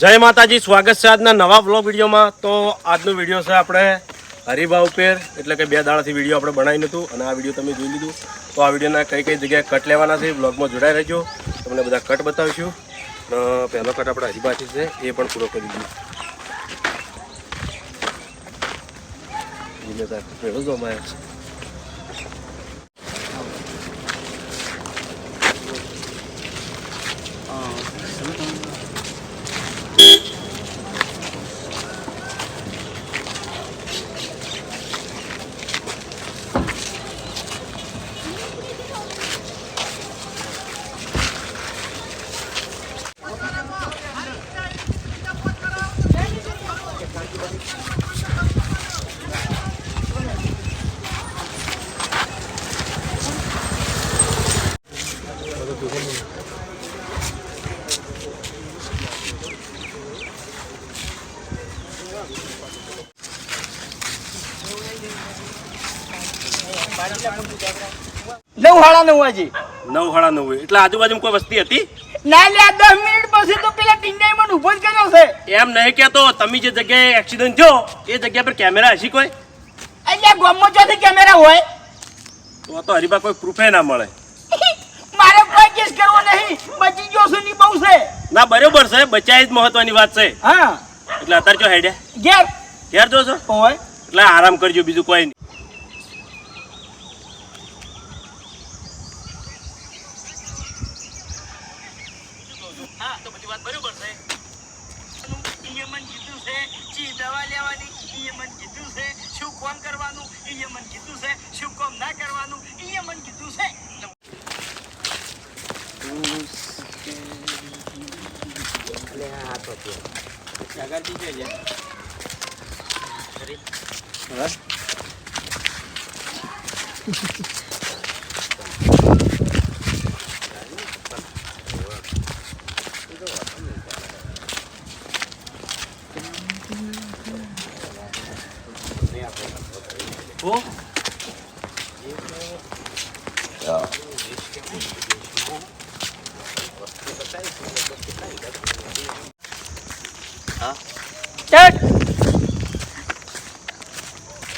જય માતાજી, સ્વાગત છે આજના નવા બ્લોગ વિડીયોમાં. તો આજનો વીડિયો છે આપણે હરિભા ઉપેર, એટલે કે બે દાડાથી વીડિયો આપણે બનાવી નહોતું અને આ વીડિયો તમે જોઈ લીધું. તો આ વિડીયોના કઈ કઈ જગ્યાએ કટ લેવાના છે બ્લોગમાં જોડાઈ રહેજો. તમને બધા કટ બતાવીશું. પહેલો કટ આપણે હરિભાથી છે, એ પણ પૂરો કરી દીધો મેળો અમારે નવ હાડા નવ આજે નવ સાડા નવ એટલે આજુબાજુમાં કોઈ વસ્તી હતી? ના લે દસ મિનિટ પછી તો પેલા ટીંગાઈ મને ઊભો જ કર્યો છે. એમ નહીં કહેતો તમે જે જગ્યાએ એક્સિડન્ટ થયો એ જગ્યા પર કેમેરા હશે કોઈ? એટલે ગોમો ચોથી કેમેરા હોય? તો તો હરીબા કોઈ પ્રૂફે ના મળે. મારે કોઈ કેસ કરવો નહીં. બચી ગયો છું ની બહુ છે. ના બરોબર છે બચાય જ મહત્વની વાત છે. હા. એટલે અત્યારે જો હેડે ઘેર. ઘેર જો છો? હોય. એટલે આરામ કરજો બીજું કોઈ નહીં હા તો બધી વાત બરોબર છે ઈએ મને કીધું છે ચી દવા લેવાની ઈએ મને કીધું છે કામ કરવાનું એ મને કીધું છે. શું કામ ના કરવાનું એ મને કીધું છે.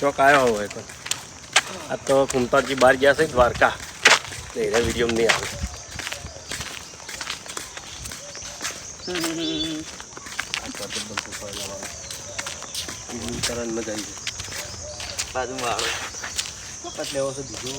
ચોક આવ્યો હોય તો. આ તો કુંતાજી બહાર ગયા છે દ્વારકા. એટલે વીડિયો નહીં આવે. તરત મજા આવી બાજુમાં વખત લેવો છે બીજો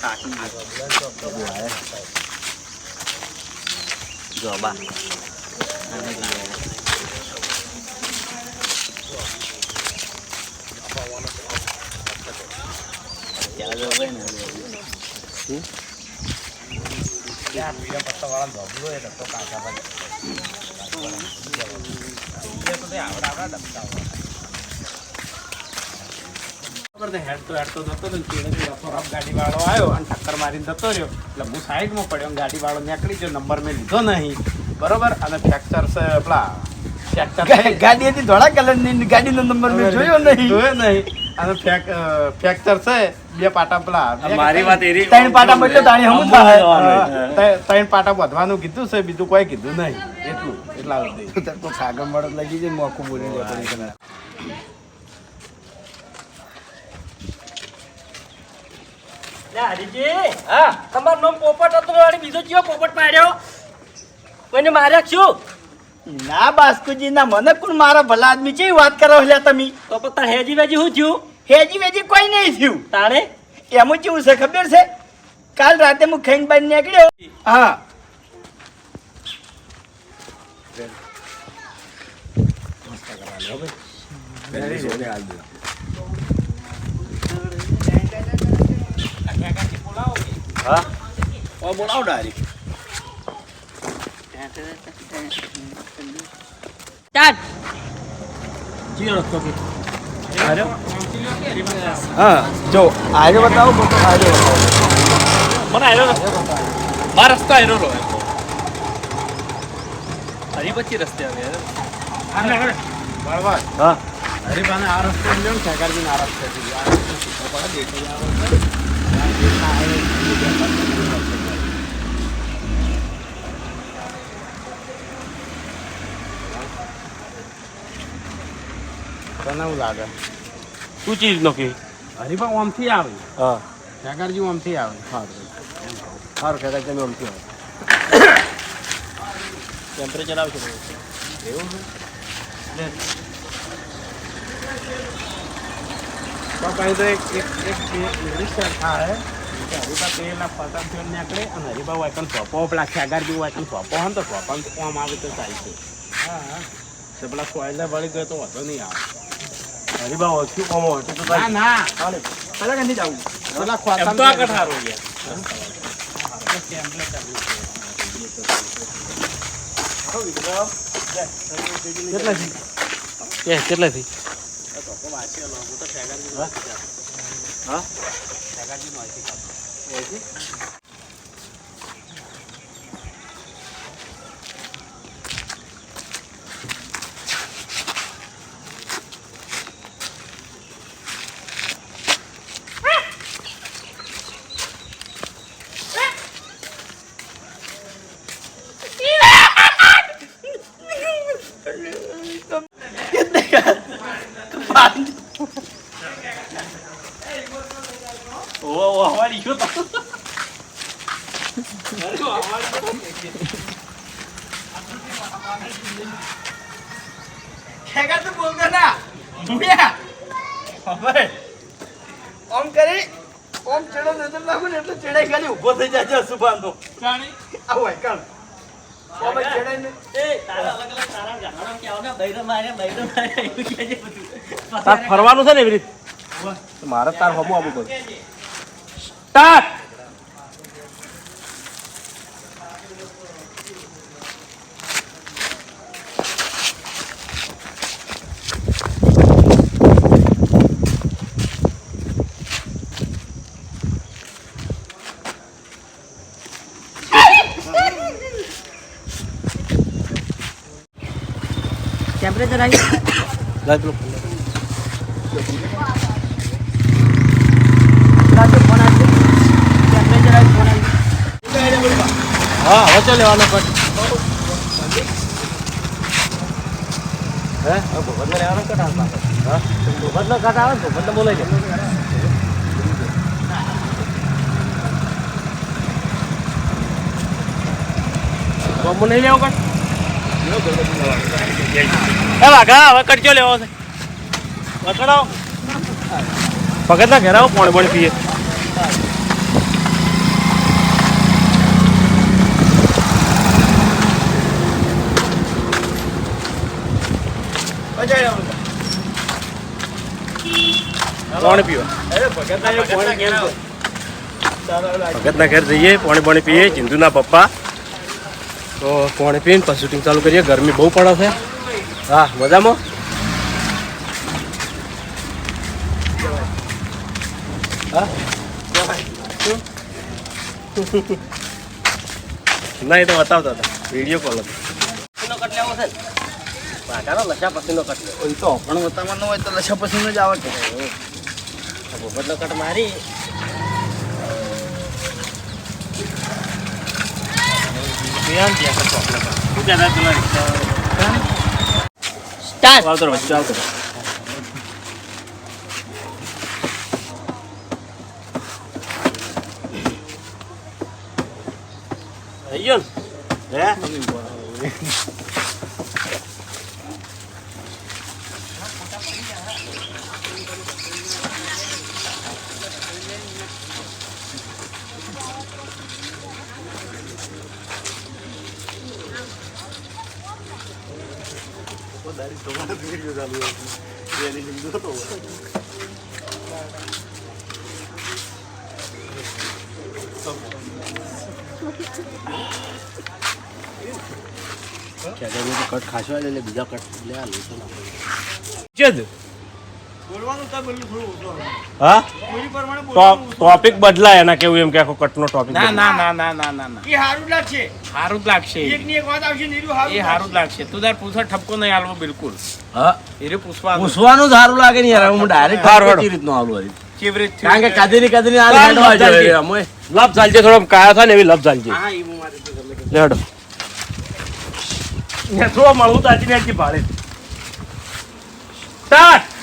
તમારું ઓરું થાય લે હા લે આય જવું આય લે ઉપર જવાય જોબા ખબર છે, હેડતો હેડતો જતો હતો ને ચેડેથી ગાડીવાળો આવ્યો અને ટક્કર મારીને જતો રહ્યો. એટલે હું સાઈડમાં પડ્યો ગાડીવાળો નીકળી ગયો નંબર મેં લીધો નહીં. બરોબર? અને ફ્રેક્ચર છે પેલા ગાડી હતી ધોળા કલર ગાડીનો નંબર મેં જોયો નહીં. જોયો નહીં. અને ફ્રેક્ચર છે બે પાટા પેલા મારી વાત એરી ત્રણ પાટા બચ્યો તાણી હમું ત્રણ- ત્રણ પાટા વધવાનું કીધું છે બીજું કોઈ કીધું નહીં. એટલું એટલા સુધી. તો કાગળ મળત લાગી જાય મોકું બોલી પડી હા તમારું નામ પોપટ હતું અને બીજો કયો પોપટ માર્યો કોઈને માર્યા શું ના બાસ્કુજી ના મને કોણ મારા ભલા આદમી છે વાત કરો લ્યા તમે તો પણ તાર હેજી વેજી શું થયું હેજી વેજી કોઈ નહીં થયું તાણે એમાં કેવું છે ખબર છે કાલ રાતે હું ખેંગ બાઈ નીકળ્યો હા હા. ઓ બોલાવો ડાયરેક્ટ હા જો આજે બતાવો ફોટો આજે બતાવો મને આવ્યો મારા રસ્તો આવ્યો રો હરી પછી રસ્તે આવે બરાબર હા હરીબાને આ રસ્તે ને ખેગારજીને આ રસ્તે તને એવું લાગે? શું ચીજ નો કે ઓમથી આવે. હા. ઓમથી આવે. સારું ખેતા તમે ઓમથી આવો. ટેમ્પરેચર આવશે. તો પછી તો એક એક એક શેર થાય કે હરીબા પેલા પતંગ ફેર નીકળે અને હરીબા સોપો પેલા ખેગારજી વાયકન સોપો હોય તો સોપાન તો કોમ આવે તો ચાલશે હા તો પેલા સોયલે વળી ગયો તો વાંધો નહીં આવે. હરીબા ઓછું કોમ હતું તો ના ના. પેલા ક્યાંથી જવું. પેલા ખોતા તો આ કઠારો કેટલાથી કે કેટલાથી હા ઓ ઓ હવારી ગયો તો ખેગા તો બોલતો ના ભૂયા હવે ઓમ કરી ઓમ ચડો નજર નાખો ને એટલે ચડાઈ ખાલી ઊભો થઈ જાય સુભાનનો આવો હોય કામ ઓમ જ ચડાઈ ને તાર ફરવાનું છે ને એવી રીતે મારે તાર હમું આપવું પડે સ્ટાર્ટ ટેમ્પરેચર આવી લાગ પેલો રાજુ ફોન આવશે ટેમ્પરેચર આવી ફોન આવી હા હવે ચાલ લેવાનો કટ હે? હવે ભગતને લેવાનો કટ હા ભગતનો કટ આવે ને ભગતને બોલાઈ જાય બમ્બુ નહીં લેવો કટ એ વાઘા, હવે કટજો લેવો છે. પકડો ભગતના ઘેર આવો પાણી પાણી પીએ. પાણી પીવા ભગતના ઘેર જઈએ પાણી પાણી પીએ જિંદુના પપ્પા. તો પાણી પીને પછી શૂટિંગ ચાલુ કરીએ. ગરમી બહુ પડે છે. હા મજામાં? હા? ના એ તો બતાવતા હતા. વીડિયો કોલ હતો. કટ લેવો છે વાઘાનો લસા પછીનો કટ. લેવો. તો પણ બતાવવાનો હોય તો લછા પસીનો જ આવે કે. આ પોપટનો કટ મારી ધ્યાન ત્યાં દાડી સવાર વીડિયો ચાલુ હતો એની હિન્દુ હતો કટ ખાસવા લે બીજા કટ લે આ લેતો હા? ટોપિક બદલાય એના કેવું એમ કે આખો કટનો ટોપિક ના ના ના ના ના ના ના. એ સારું જ લાગશે. સારું જ લાગશે. એક ની એક વાત આવશે નીરુ એ સારું જ લાગશે. તું તાર પૂછો ઠપકો નહીં આલવો બિલકુલ. હા? એ રે પૂછવાનું પૂછવાનું સારું લાગે નહીં યાર. હું ડાયરેક્ટ હારું, કેવી રીતનું આલું હરી? ચીવરેજ કારણ કે કદીની કદીની આ સારું, હેડવા ચાલજે. અમે. અમોય. લપ ચાલજે થોડો કાયા થાય ને એવી લપ ચાલજે હા એ હું મારે લે હડો. ને થોડો મળું તાજી ને ભાડે. સ્ટાર્ટ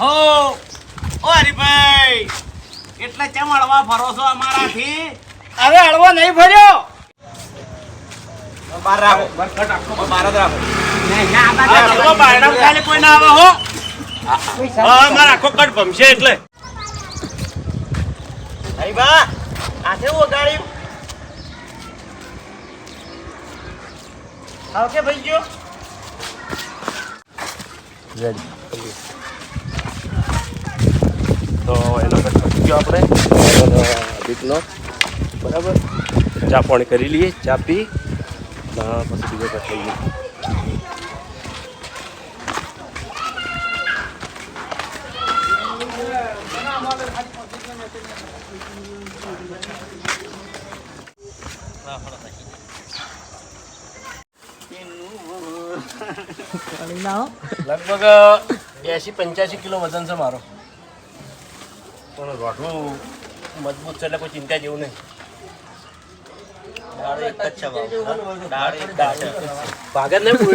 હો ઓ હરીભાઈ એટલે ચમ અળવા ફરો છો અમારાથી? હવે હળવો નહીં ફર્યો. બાર રાખો. બાર કટ આખો બાર જ રાખો. આ બાયણા ખાલી કોઈ ના આવે હો. હા મારા આખો કટ ભમશે એટલે. હરીબા આથે વગાડ્યું? આવ કે ભાઈ ગયો? તો એનો કટ ગયો આપણે. બીટનો બરાબર. ચા પાણી કરી લઈએ ચા પી પછી બીજો કટ થઈ ગયો લગભગ એસી પંચ્યાસી કિલો વજન છે મારો. પણ રોટલું મજબૂત છે એટલે કોઈ ચિંતા જેવું નહીં.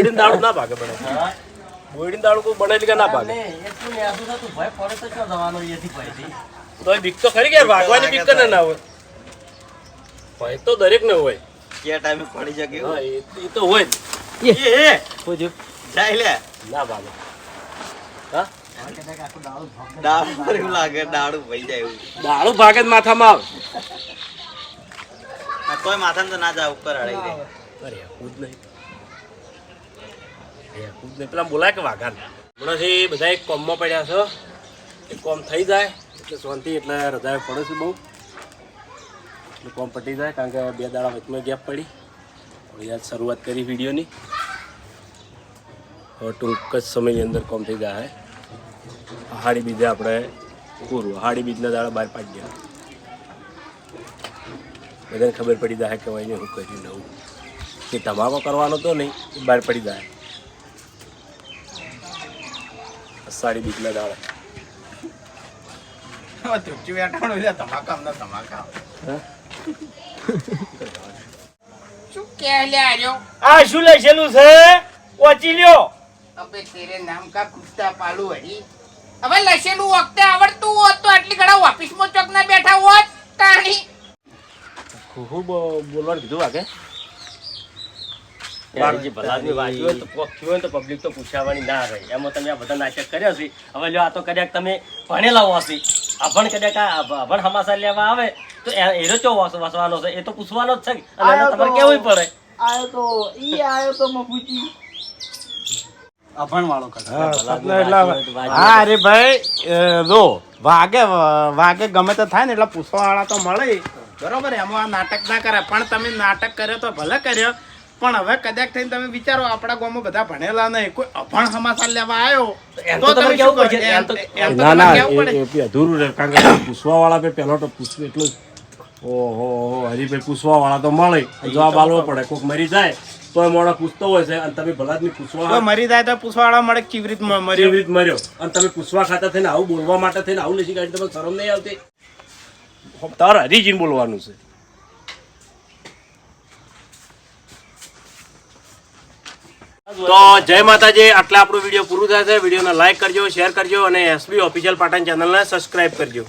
જ દાળું ના ભાગે બને. બોયડીને દાળું કોઈ બને કે ના ભાગે? એટલું નેસું થતું ભય પડે તો ક્યાં જવાનો એથી ભયથી? તો બીક તો ખરી કે ભાગવાની બીક ને ના હોય. ભય તો દરેક ને હોય. કે ટાઈમે પડી શકે હા, એ તો હોય એ એ કોઈ જાય લે. ના ભાગે. હા? દાળ એવું લાગે દાડું ભઈ જાય એવું. દાળું ભાગે જ માથામાં આવે. કોઈ માથામાં તો ના જાય ઉપર અડાઈ જાય અરે કૂદ નહીં. ખુદ નહીં. પેલા બોલાય કે વાઘાન? હમણાંથી બધા એક કોમમાં પડ્યા છો. એ કોમ થઈ જાય. એટલે શાંતિ એટલે રજાએ પડે છે બહુ. એટલે કોમ પટી જાય કારણ કે બે દાડા વચમાં ગેપ પડી. યાદ શરૂઆત કરી વિડીયોની. હવે ટૂંક જ સમયની અંદર કોમ થઈ જાય. હાડી બીજે આપણે પૂરું. હાડી બીજના દાડા બહાર પાડી ગયા. બધાને ખબર પડી જાય કે એને હું કર્યું નવું કે ધમાકો કરવાનો તો નહીં એ બહાર પડી જાય. સાડી બીજના દાડા. ચૂચી બેઠાણું એટલે ધમાકા અમને ધમાકા. શું કે લે આર્યો? આ શું લખેલું છે? વાંચી લ્યો. અબે તેરે નામ કા કુસ્તા પાલુ હરી. હવે લખેલું વખતે આવડતું હોત તો આટલી ઘણા ઓફિસમાં ચોક ના બેઠા હોત તાણી ખૂબ બોલવાનું કીધું વાગે? ભલાદમી વાંચ્યું હોય તો કોક થયું હોય તો પબ્લિક તો પૂછાવાની ના રહે. એમાં તમે આ બધા નાટક કર્યા છે. હવે લ્યો આ તો કદાચ તમે ભણેલા હશે. અભણ કદાચ અભણ સમાચાર લેવા આવે તો એનો ચો વસવાનો છે? એ તો પૂછવાનો જ છે અને તમારે કેવું પડે? આયો તો ઈ આયો તો મફુજી હા અરે ભાઈ જો વાગે વાગે ગમે તે થાય ને એટલે પૂછવા વાળા તો મળે. બરોબર એમાં આ નાટક ના કરે. પણ તમે નાટક કર્યો તો ભલે કર્યો પણ હવે કદાચ થઈને તમે વિચારો આપણા ગામમાં બધા ભણેલા નહીં. કોઈ અભણ સમાચાર લેવા આવ્યો તો તમે કેવું ના ના એ- અધૂરું રહે કારણ કે પૂછવા વાળા પે પહેલો તો પૂછવું એટલું જ. ઓહો હરીભાઈ પૂછવા વાળા તો મળે. જવાબ આલવો પડે કોઈક મરી જાય તો એ મોણસ પૂછતો હોય છે અને તમે ભલા જ પૂછવા મરી જાય તો પૂછવા વાળા મળે કેવી રીત મર્યો? કેવી રીત મર્યો? અને તમે પૂછવા ખાતા થઈને આવું બોલવા માટે થઈને આવું લેશી કાઢી તમે શરમ નહીં આવતી? તાર હરીજીને બોલવાનું છે. તો જય માતાજી આટલા આપણું વીડિયો પૂરું થાય છે. વિડીયોને લાઈક કરજો શેર કરજો અને એસબી ઓફિશિયલ પાટણ ચેનલને સબસ્ક્રાઇબ કરજો.